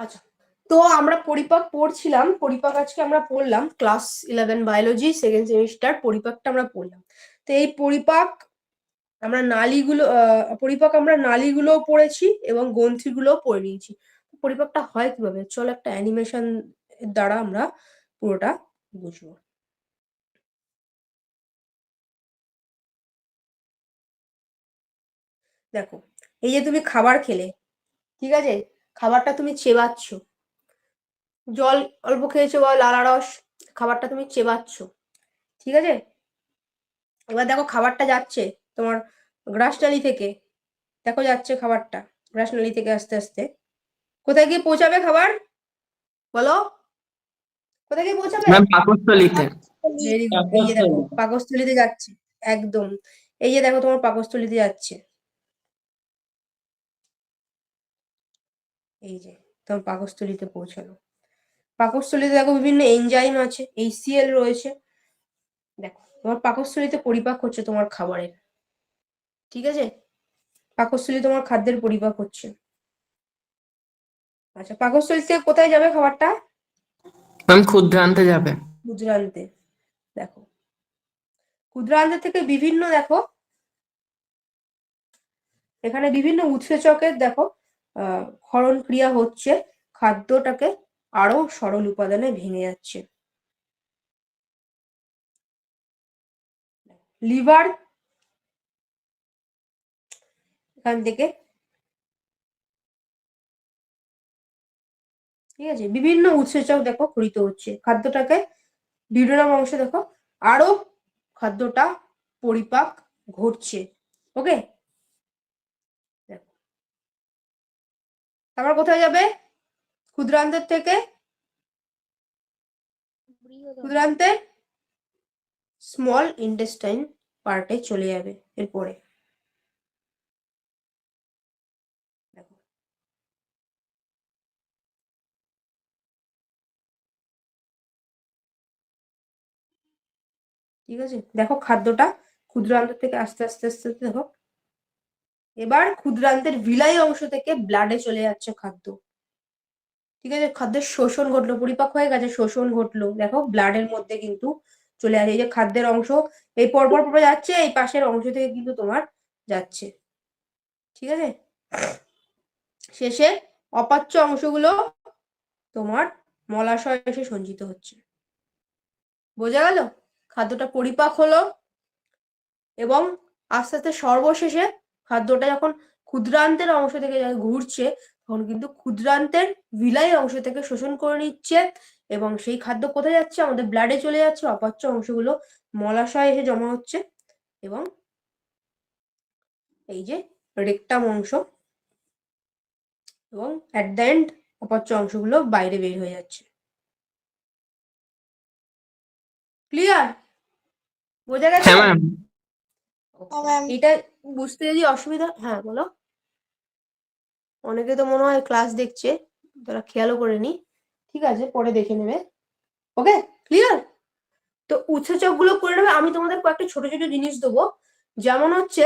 আচ্ছা তো আমরা পরিপাক পড়ছিলাম, পরিপাক আজকে আমরা পড়লাম class eleven biology second semester পরিপাকটা আমরা পড়লাম। তো এই পরিপাক আমরা নালীগুলো পরিপাক আমরা নালীগুলোও পড়েছি এবং গ্রন্থিগুলোও পড়ে নিয়েছি। পরিপাকটা হয় কীভাবে? চলো একটা অ্যানিমেশন দ্বারা আমরা পুরোটা বুঝব। দেখো, এই যে তুমি খাবার খেলে, ঠিক আছে? খাবারটা তুমি চেবাচ্ছ। জল অল্প খেয়েছো বা লালা রস খাবারটা তুমি চেবাচ্ছ। ঠিক আছে? এবার দেখো খাবারটা যাচ্ছে তোমার গ্রাসনালি থেকে। দেখো যাচ্ছে খাবারটা গ্রাসনালি থেকে আস্তে আস্তে। কোথায় গিয়ে পৌঁছাবে খাবার? বলো। কোথায় গিয়ে পৌঁছাবে? পাকস্থলিতে। পাকস্থলিতে যাচ্ছে। একদম। এই যে দেখো তোমার পাকস্থলিতে যাচ্ছে। এই যে তোমার পাকস্থলিতে পৌঁছালো। পাকস্থলিতে দেখো বিভিন্ন এনজাইম আছে এইচসিএল রয়েছে। দেখো তোমার পাকস্থলিতে পরিপাক হচ্ছে তোমার খাবারের। ঠিক আছে? পাকস্থলী তোমার খাদ্যের পরিপাক হচ্ছে। আচ্ছা পাকস্থলী থেকে কোথায় যাবে খাবারটা? ম্যাম ক্ষুদ্রান্তে যাবে। ক্ষুদ্রান্তে। দেখো ক্ষুদ্রান্তে থেকে বিভিন্ন দেখো এখানে বিভিন্ন উৎসেচকের দেখো ক্ষরণ ক্রিয়া হচ্ছে, খাদ্যটাকে আরও সরল উপাদানে ভেঙে যাচ্ছে। লিভার, এখান থেকে ঠিক আছে, বিভিন্ন উৎসেচক দেখো ক্ষরিত হচ্ছে। খাদ্যটাকে ডিউডেনাম অংশে দেখো, আরও খাদ্যটা পরিপাক ঘটছে। ওকে? তারপর কোথায় যাবে? ক্ষুদ্রান্তের থেকে? ক্ষুদ্রান্তের স্মল ইন্টেস্টাইন পার্টে চলে যাবে এরপরে। ঠিক আছে? দেখো খাদ্যটা ক্ষুদ্রান্ত থেকে আস্তে আস্তে আস্তে আস্তে দেখো। এবার ক্ষুদ্রান্তের ভিলাই অংশ থেকে ব্লাডে চলে যাচ্ছে খাদ্য। ঠিক আছে? খাদ্যের শোষণ ঘটলো, পরিপাক হয়ে গেছে, শোষণ ঘটলো। দেখো ব্লাডের মধ্যে কিন্তু চলে আসে। এই যে খাদ্যের অংশ, এই পরপর পর যাচ্ছে, এই পাশের অংশ থেকে কিন্তু তোমার যাচ্ছে। ঠিক আছে? শেষে অপাচ্য অংশগুলো তোমার মলাশয় এসে সঞ্চিত হচ্ছে। বোঝা গেল? খাদ্যটা পরিপাক হলো এবং আস্তে আস্তে সর্বশেষে খাদ্যটা যখন ক্ষুদ্রান্তের অংশ থেকে ঘুরছে, তখন কিন্তু ক্ষুদ্রান্তের ভিলাই অংশ থেকে শোষণ করে নিচ্ছে এবং সেই খাদ্য কোথায় যাচ্ছে? আমাদের ব্লাডে চলে যাচ্ছে। অপাচ্য অংশগুলো মলাশয় এসে জমা হচ্ছে এবং এই যে রেকটাম অংশ এবং অ্যাট দ্য এন্ড অপাচ্য অংশগুলো বাইরে বের হয়ে যাচ্ছে। ক্লিয়ার বোঝা গেছে? হ্যাঁ. এটা বুঝতে যদি অসুবিধা হ্যাঁ বলো। অনেকে তো মনে হয় ক্লাস দেখছে তারা খেয়ালও করেনি ঠিক আছে পরে দেখে নেবে। ওকে ক্লিয়ার তো উৎসেচকগুলো করে নেবে। আমি তোমাদের কয়েকটা ছোট ছোট জিনিস দেবো। যেমন হচ্ছে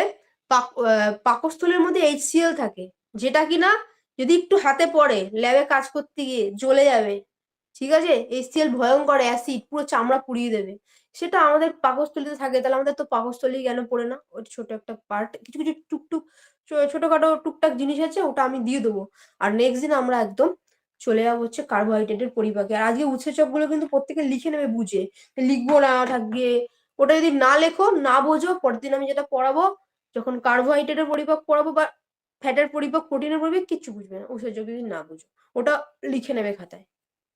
পাকস্থলীর মধ্যে এইচসিএল থাকে। যেটা কিনা যদি একটু হাতে পড়ে ল্যাবে কাজ করতে গিয়ে জ্বলে যাবে ঠিক আছে? এইচসিএল ভয়ঙ্কর অ্যাসিড পুরো চামড়া পুড়িয়ে দেবে। সেটা আমাদের পাকস্থলীতে থাকে, তাহলে আমাদের তো পাকস্থলী কেন পড়ে না? ওই ছোট একটা পার্ট কিছু কিছু টুকটুক ছোটখাটো টুকটাক জিনিস আছে, ওটা আমি দিয়ে দেবো। আর নেক্সট দিন আমরা একদম চলে যাব হচ্ছে কার্বোহাইড্রেটের পরিপাকে। আর আজকে উৎসেচকগুলো কিন্তু প্রত্যেকে লিখে নেবে বুঝে। লিখব না, থাকবে। ওটা যদি না লেখো, না বোঝো, পরের দিন আমি যেটা পড়াবো, যখন কার্বোহাইড্রেটের পরিপাক পড়াবো বা ফ্যাটের পরিপাক প্রোটিনের পরিপাক, কিচ্ছু বুঝবে না। উৎসেচক যদি না বুঝো, ওটা লিখে নেবে খাতায়।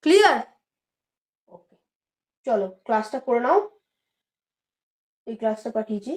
ক্লিয়ার ওকে চলো ক্লাসটা করে নাও। এই ক্লাসটা পাঠিয়েছি।